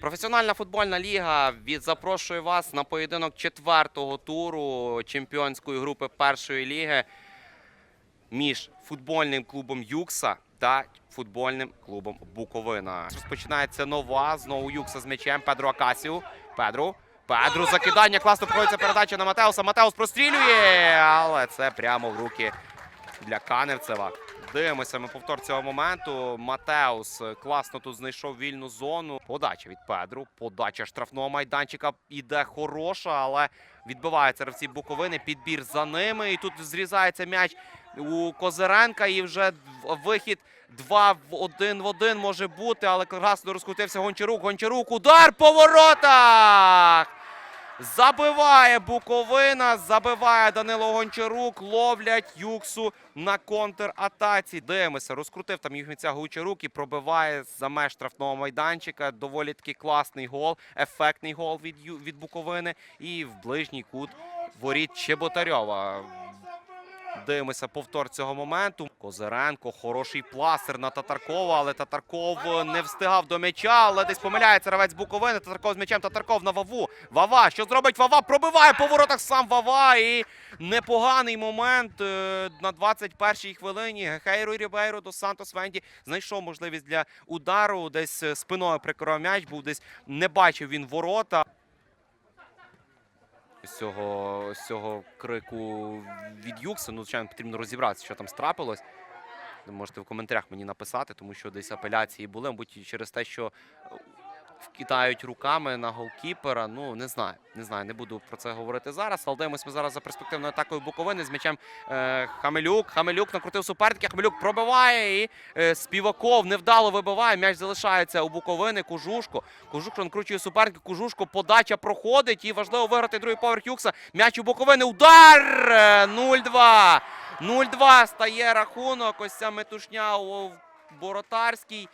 Професіональна футбольна ліга запрошує вас на поєдинок четвертого туру чемпіонської групи першої ліги між футбольним клубом Юкса та футбольним клубом Буковина. Розпочинається нова. Знову Юкса з м'ячем. Педро Акасіу. Педру. Педру закидання. Класно проходиться передача на Матеуса. Матеус прострілює, але це прямо в руки для Каневцева. Дивимося ми повтор цього моменту. Матеус е, класно тут знайшов вільну зону. Подача від Педру. Подача штрафного майданчика іде хороша, але відбиваються гравці Буковини. Підбір за ними. І тут зрізається м'яч у Козиренка. І вже вихід 2 в 1 в 1 може бути. Але класно розкрутився Гончарук. Гончарук. Удар по воротах! Забиває Буковина, забиває Данило Гончарук, ловлять Юксу на контратаці. Дивимося, розкрутив там Югміця Гончарук і пробиває за меж штрафного майданчика. Доволі таки класний гол, ефектний гол від, від Буковини. І в ближній кут воріт Чеботарьова. Дивимося повтор цього моменту. Козиренко, хороший пластир на Татаркова, але Татарков е, не встигав до м'яча, але десь помиляється гравець Буковини. Татарков з м'ячем, Татарков на Ваву. Вава, що зробить Вава? Пробиває по воротах сам Вава. І непоганий момент е, на 21-й хвилині. Гехейро Рібейро до Сантос Венді знайшов можливість для удару. Десь е, спиною прикоров м'яч, був десь не бачив він ворота. З цього, з цього крику від Юкса. Ну, звичайно, потрібно розібратися, що там страпилось. Можете в коментарях мені написати, тому що десь апеляції були, мабуть, через те, що вкидають руками на голкіпера. Ну, не знаю, не знаю, не буду про це говорити зараз. Але дивимося ми зараз за перспективною атакою Буковини з м'ячем е, Хамелюк. Хамелюк накрутив суперника. Хамелюк пробиває і е, Співаков невдало вибиває. М'яч залишається у Буковини. Кужушко. Кужушко накручує суперника. Кужушко. Подача проходить. І важливо виграти другий поверх Юкса. М'яч у Буковини. Удар! Е, 0-2. 0-2 стає рахунок. Ось ця метушня у Боротарській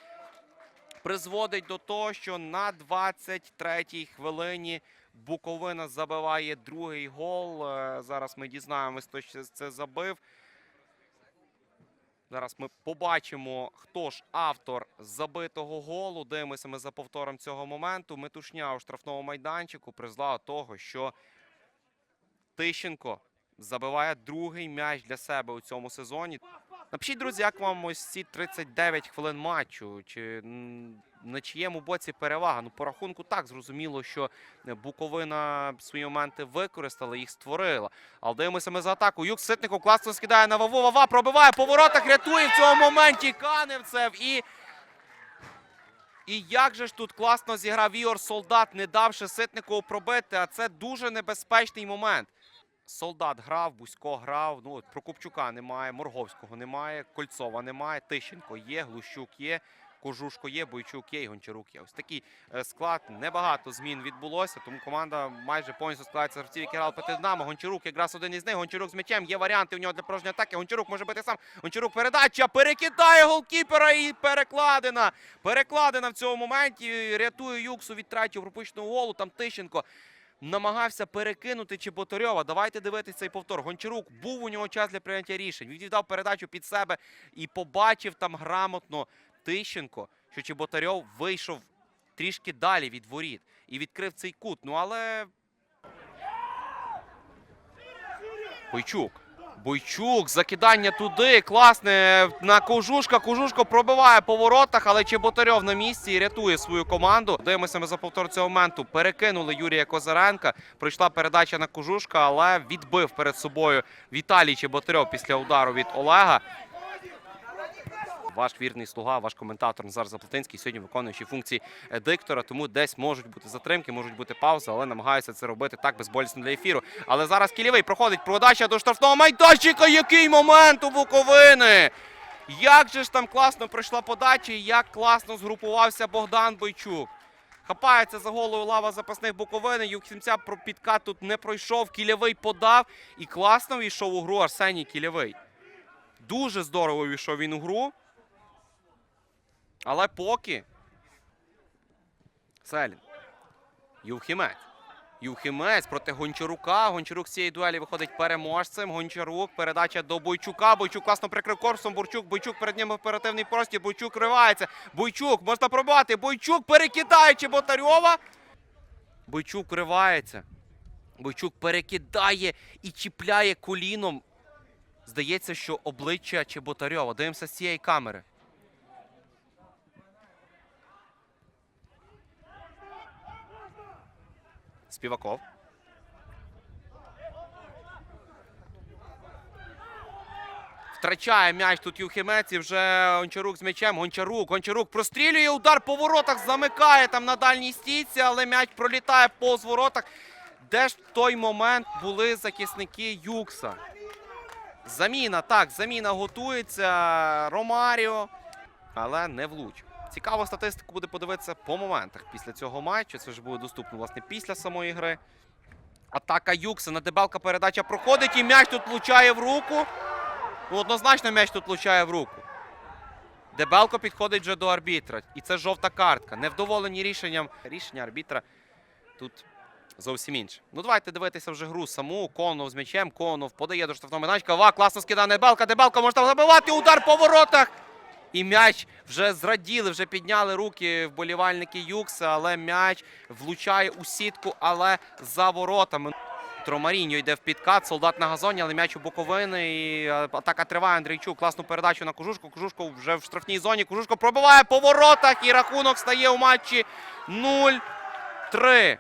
призводить до того, що на 23-й хвилині Буковина забиває другий гол. Е, Зараз ми дізнаємось, хто це забив. Зараз ми побачимо, хто ж автор забитого голу. Дивимося ми за повтором цього моменту. Метушня у штрафному майданчику призвела того, що Тищенко забиває другий м'яч для себе у цьому сезоні. Напишіть, друзі, як вам ось ці 39 хвилин матчу? Чи на чиєму боці перевага? Ну, по рахунку так зрозуміло, що е, Буковина свої моменти використала, їх створила. Але дивимося ми за атаку. Юк Ситников класно скидає на Ваву. Вава пробиває по воротах, рятує в цьому моменті Каневцев. І, і як же ж тут класно зіграв Ігор Солдат, не давши Ситникову пробити. А це дуже небезпечний момент. Солдат грав, Бузько грав. Ну от Прокопчука немає, Морговського немає, Кольцова немає, Тищенко є, Глущук є, Кожушко є, Бойчук є і Гончарук є. Ось такий е, склад. Небагато змін відбулося, тому команда майже повністю складається гравців, які грали проти Динамо. Гончарук якраз один із них. Гончарук з м'ячем. Є варіанти у нього для порожньої атаки. Гончарук може бити сам. Гончарук передача перекидає голкіпера і перекладена. Перекладена в цьому моменті. Рятує Юксу від третього пропущеного голу. Там Тищенко намагався перекинути Чеботарьова. Давайте дивитися цей повтор. Гончарук був у нього час для прийняття рішень. Він віддав передачу під себе і побачив там грамотно Тищенко, що Чеботарьов вийшов трішки далі від воріт і відкрив цей кут. Ну але. Бойчук. Бойчук, закидання туди, класне на Кожушка. Кожушко пробиває по воротах, але Чеботарьов на місці і рятує свою команду. Дивимося ми за повтор цього моменту. Перекинули Юрія Козаренка. Прийшла передача на Кожушка, але відбив перед собою Віталій Чеботарьов після удару від Олега. Ваш вірний слуга, ваш коментатор Назар Заплатинський сьогодні виконуючий функції е, диктора. Тому десь можуть бути затримки, можуть бути паузи, але намагаюся це робити так безболісно для ефіру. Але зараз кілєвий проходить продача до штрафного майданчика. Який момент у Буковини! Як же ж там класно пройшла подача, і як класно згрупувався Богдан Бойчук. Хапається за голову лава запасних Буковини. Юхімця про підкат тут не пройшов. Кілєвий подав і класно війшов у гру Арсеній Кілєвий. Дуже здорово війшов він у гру. Але поки. Селін. Юхімець. Юхимець проти Гончарука. Гончарук з цієї дуелі виходить переможцем. Гончарук. Передача до Бойчука. Бойчук класно прикрив корпусом. Бурчук. Бойчук перед ним оперативний простір. Бойчук ривається. Бойчук можна пробувати. Бойчук перекидає Чеботарьова. Бойчук вривається. Бойчук перекидає і чіпляє коліном. Здається, що обличчя Чеботарьова. Дивимося з цієї камери. Співаков. Втрачає м'яч тут Юхимець і вже Гончарук з м'ячем. Гончарук. Гончарук прострілює удар по воротах, замикає там на дальній стійці, але м'яч пролітає повз воротах. Де ж в той момент були захисники Юкса? Заміна, так, заміна готується. Ромаріо, але не влучив. Цікаво статистику буде подивитися по моментах після цього матчу. Це ж буде доступно, власне, після самої гри. Атака Юкса. На Дебелка передача проходить і м'яч тут влучає в руку. Ну, однозначно м'яч тут влучає в руку. Дебелко підходить вже до арбітра. І це жовта картка. Невдоволені рішенням. Рішення арбітра тут зовсім інше. Ну, давайте дивитися вже гру саму. Конов з м'ячем. Конов подає до штрафного майданчика. Ва, класно скидає Дебелка. Дебелко можна забивати. Удар по воротах. І м'яч вже зраділи, вже підняли руки вболівальники Юкса, але м'яч влучає у сітку, але за воротами. Тромаріньо йде в підкат, солдат на газоні, але м'яч у боковини. І е, атака триває. Андрійчук класну передачу на Кожушку. Кожушко вже в штрафній зоні. Кожушко пробиває по воротах і рахунок стає у матчі 0-3.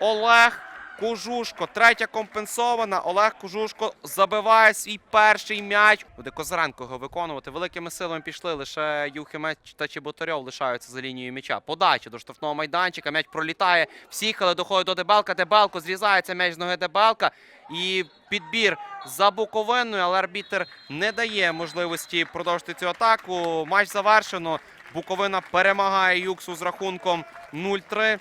Олег Кожушко. Третя компенсована. Олег Кожушко забиває свій перший м'яч. Буде Козаренко його виконувати. Великими силами пішли. Лише Юхимець та Чеботарьов лишаються за лінією м'яча. Подача до штрафного майданчика. М'яч пролітає. Всіх, але доходить до Дебелка. Дебелко зрізається м'яч з ноги Дебелка. І підбір за Буковиною, але арбітер не дає можливості продовжити цю атаку. Матч завершено. Буковина перемагає Юксу з рахунком 0-3.